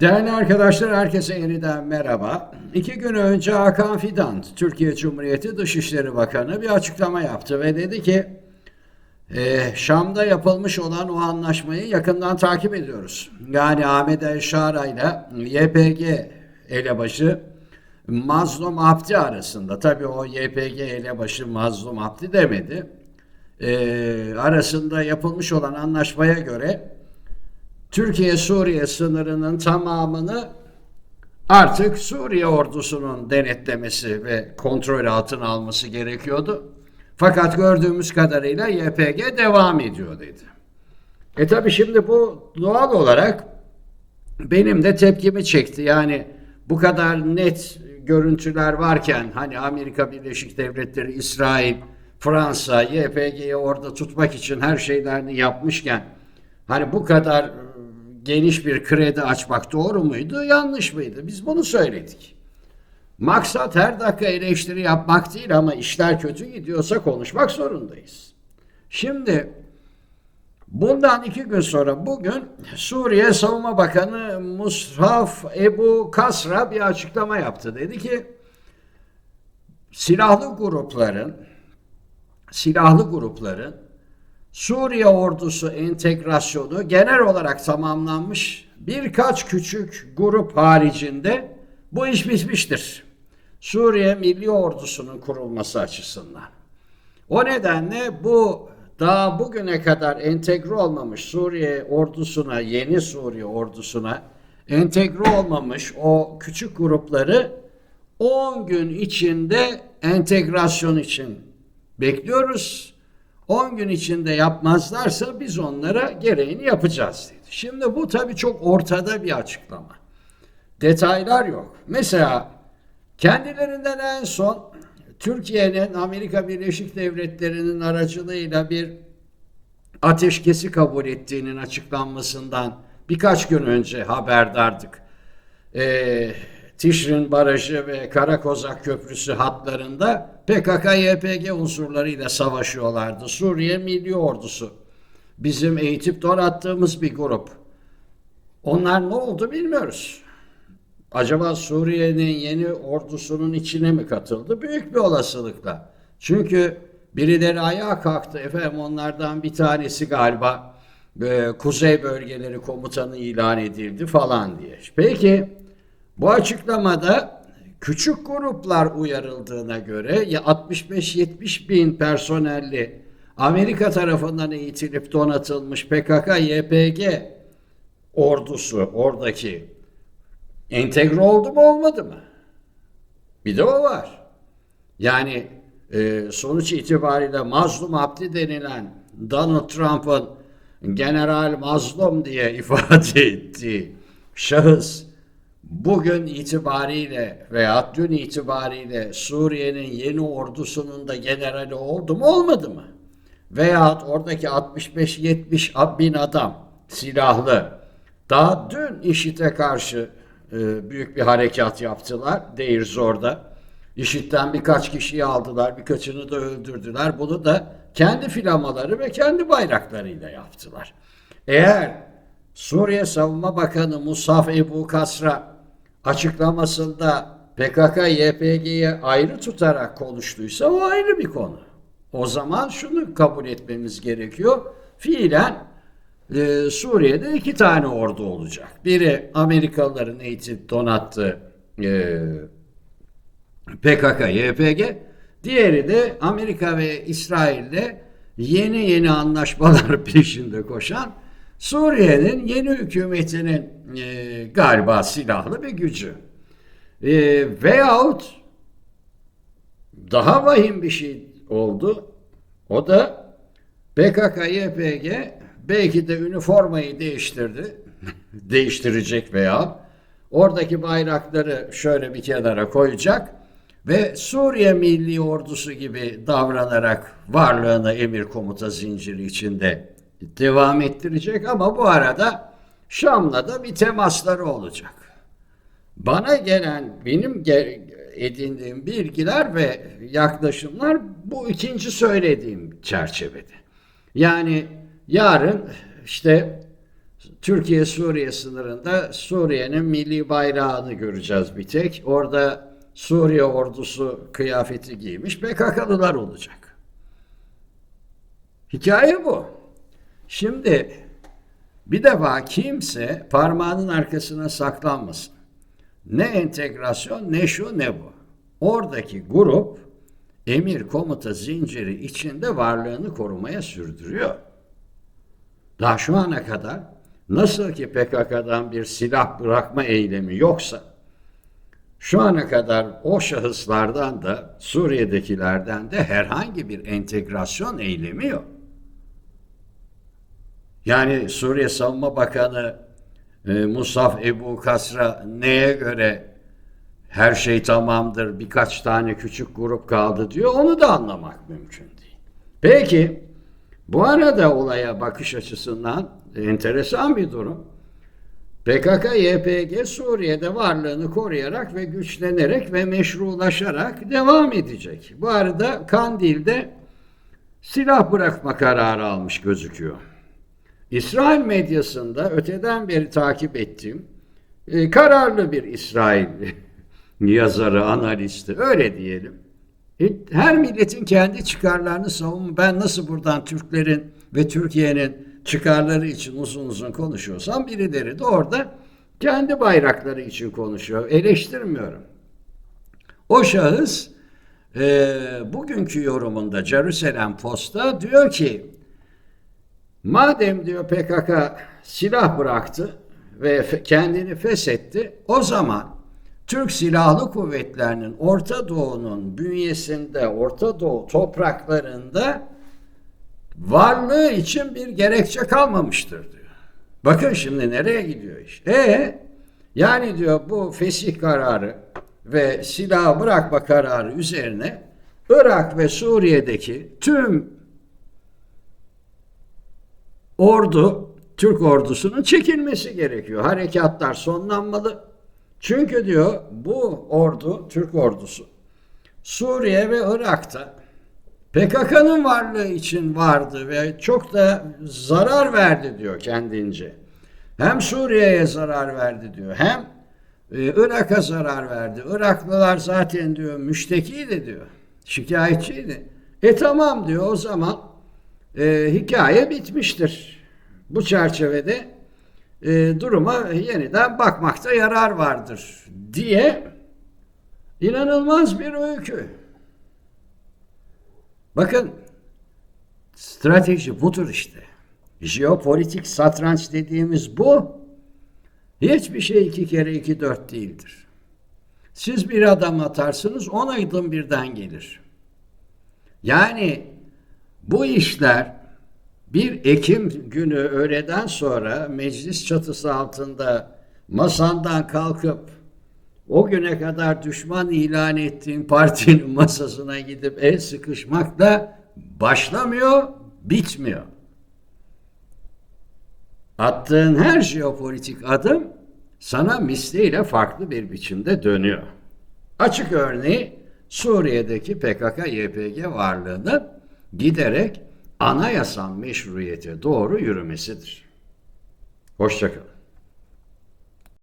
Değerli arkadaşlar, herkese yeniden merhaba. İki gün önce Hakan Fidan, Türkiye Cumhuriyeti Dışişleri Bakanı bir açıklama yaptı ve dedi ki "E, Şam'da yapılmış olan o anlaşmayı yakından takip ediyoruz. Yani Ahmet El ile YPG elebaşı Mazlum Abdi arasında, tabii o YPG elebaşı Mazlum Abdi demedi, E, arasında yapılmış olan anlaşmaya göre Türkiye-Suriye sınırının tamamını artık Suriye ordusunun denetlemesi ve kontrol altına alması gerekiyordu. Fakat gördüğümüz kadarıyla YPG devam ediyor dedi. E tabi şimdi bu doğal olarak benim de tepkimi çekti. Yani bu kadar net görüntüler varken hani Amerika Birleşik Devletleri, İsrail, Fransa, YPG'yi orada tutmak için her şeylerini yapmışken hani bu kadar geniş bir kredi açmak doğru muydu, yanlış mıydı? Biz bunu söyledik. Maksat her dakika eleştiri yapmak değil ama işler kötü gidiyorsa konuşmak zorundayız. Şimdi bundan iki gün sonra bugün Suriye Savunma Bakanı Musraf Ebu Kasra bir açıklama yaptı. Dedi ki silahlı grupların silahlı grupların Suriye ordusu entegrasyonu genel olarak tamamlanmış birkaç küçük grup haricinde bu iş bitmiştir. Suriye Milli Ordusu'nun kurulması açısından. O nedenle bu daha bugüne kadar entegre olmamış Suriye ordusuna, yeni Suriye ordusuna entegre olmamış o küçük grupları 10 gün içinde entegrasyon için bekliyoruz. 10 gün içinde yapmazlarsa biz onlara gereğini yapacağız dedi. Şimdi bu tabii çok ortada bir açıklama. Detaylar yok. Mesela kendilerinden en son Türkiye'nin Amerika Birleşik Devletleri'nin aracılığıyla bir ateşkesi kabul ettiğinin açıklanmasından birkaç gün önce haberdardık. Ee, Tişrin Barajı ve Karakozak Köprüsü hatlarında PKK-YPG unsurlarıyla savaşıyorlardı. Suriye Milli Ordusu. Bizim eğitip donattığımız bir grup. Onlar ne oldu bilmiyoruz. Acaba Suriye'nin yeni ordusunun içine mi katıldı? Büyük bir olasılıkla. Çünkü birileri ayağa kalktı. Efendim onlardan bir tanesi galiba e, Kuzey Bölgeleri Komutanı ilan edildi falan diye. Peki bu açıklamada küçük gruplar uyarıldığına göre ya 65-70 bin personelli Amerika tarafından eğitilip donatılmış PKK-YPG ordusu oradaki entegre oldu mu olmadı mı? Bir de o var. Yani e, sonuç itibariyle Mazlum Abdi denilen Donald Trump'ın General Mazlum diye ifade ettiği şahıs bugün itibariyle veya dün itibariyle Suriye'nin yeni ordusunun da generali oldu mu olmadı mı? Veyahut oradaki 65-70 bin adam silahlı daha dün IŞİD'e karşı e, büyük bir harekat yaptılar Deir Zor'da. IŞİD'den birkaç kişiyi aldılar, birkaçını da öldürdüler. Bunu da kendi filamaları ve kendi bayraklarıyla yaptılar. Eğer Suriye Savunma Bakanı Musaf Ebu Kasra açıklamasında PKK-YPG'yi ayrı tutarak konuştuysa o ayrı bir konu. O zaman şunu kabul etmemiz gerekiyor. Fiilen e, Suriye'de iki tane ordu olacak. Biri Amerikalıların eğitip donattığı e, PKK-YPG, diğeri de Amerika ve İsrail'le yeni yeni anlaşmalar peşinde koşan Suriye'nin yeni hükümetinin e, galiba silahlı bir gücü. E, veyahut daha vahim bir şey oldu. O da PKK-YPG belki de üniformayı değiştirdi. değiştirecek veya oradaki bayrakları şöyle bir kenara koyacak ve Suriye Milli Ordusu gibi davranarak varlığını emir komuta zinciri içinde devam ettirecek ama bu arada Şam'la da bir temasları olacak. Bana gelen benim edindiğim bilgiler ve yaklaşımlar bu ikinci söylediğim çerçevede. Yani yarın işte Türkiye-Suriye sınırında Suriye'nin milli bayrağını göreceğiz bir tek. Orada Suriye ordusu kıyafeti giymiş PKK'lılar olacak. Hikaye bu. Şimdi bir defa kimse parmağının arkasına saklanmasın. Ne entegrasyon ne şu ne bu. Oradaki grup emir komuta zinciri içinde varlığını korumaya sürdürüyor. Daha şu ana kadar nasıl ki PKK'dan bir silah bırakma eylemi yoksa şu ana kadar o şahıslardan da Suriye'dekilerden de herhangi bir entegrasyon eylemi yok. Yani Suriye Savunma Bakanı e, Musaf Ebu Kasra neye göre her şey tamamdır birkaç tane küçük grup kaldı diyor onu da anlamak mümkün değil. Peki bu arada olaya bakış açısından enteresan bir durum. PKK-YPG Suriye'de varlığını koruyarak ve güçlenerek ve meşrulaşarak devam edecek. Bu arada Kandil'de silah bırakma kararı almış gözüküyor. İsrail medyasında öteden beri takip ettiğim e, kararlı bir İsrail yazarı, analisti öyle diyelim. E, Her milletin kendi çıkarlarını savun. Ben nasıl buradan Türklerin ve Türkiye'nin çıkarları için uzun uzun konuşuyorsam birileri de orada kendi bayrakları için konuşuyor. Eleştirmiyorum. O şahıs e, bugünkü yorumunda Jerusalem Post'ta diyor ki madem diyor PKK silah bıraktı ve kendini feshetti o zaman Türk Silahlı Kuvvetleri'nin Orta Doğu'nun bünyesinde, Orta Doğu topraklarında varlığı için bir gerekçe kalmamıştır diyor. Bakın şimdi nereye gidiyor iş. E yani diyor bu fesih kararı ve silah bırakma kararı üzerine Irak ve Suriye'deki tüm ordu, Türk ordusunun çekilmesi gerekiyor. Harekatlar sonlanmalı. Çünkü diyor bu ordu, Türk ordusu Suriye ve Irak'ta PKK'nın varlığı için vardı ve çok da zarar verdi diyor kendince. Hem Suriye'ye zarar verdi diyor hem e, Irak'a zarar verdi. Iraklılar zaten diyor müştekiydi diyor. Şikayetçiydi. E tamam diyor o zaman e, hikaye bitmiştir. Bu çerçevede e, duruma yeniden bakmakta yarar vardır diye inanılmaz bir öykü. Bakın strateji budur işte. Jeopolitik satranç dediğimiz bu. Hiçbir şey iki kere iki dört değildir. Siz bir adım atarsınız on adım birden gelir. Yani bu işler bir Ekim günü öğleden sonra meclis çatısı altında masandan kalkıp o güne kadar düşman ilan ettiğin partinin masasına gidip el sıkışmakla başlamıyor, bitmiyor. Attığın her jeopolitik adım sana misliyle farklı bir biçimde dönüyor. Açık örneği Suriye'deki PKK-YPG varlığının giderek anayasal meşruiyete doğru yürümesidir. Hoşçakalın.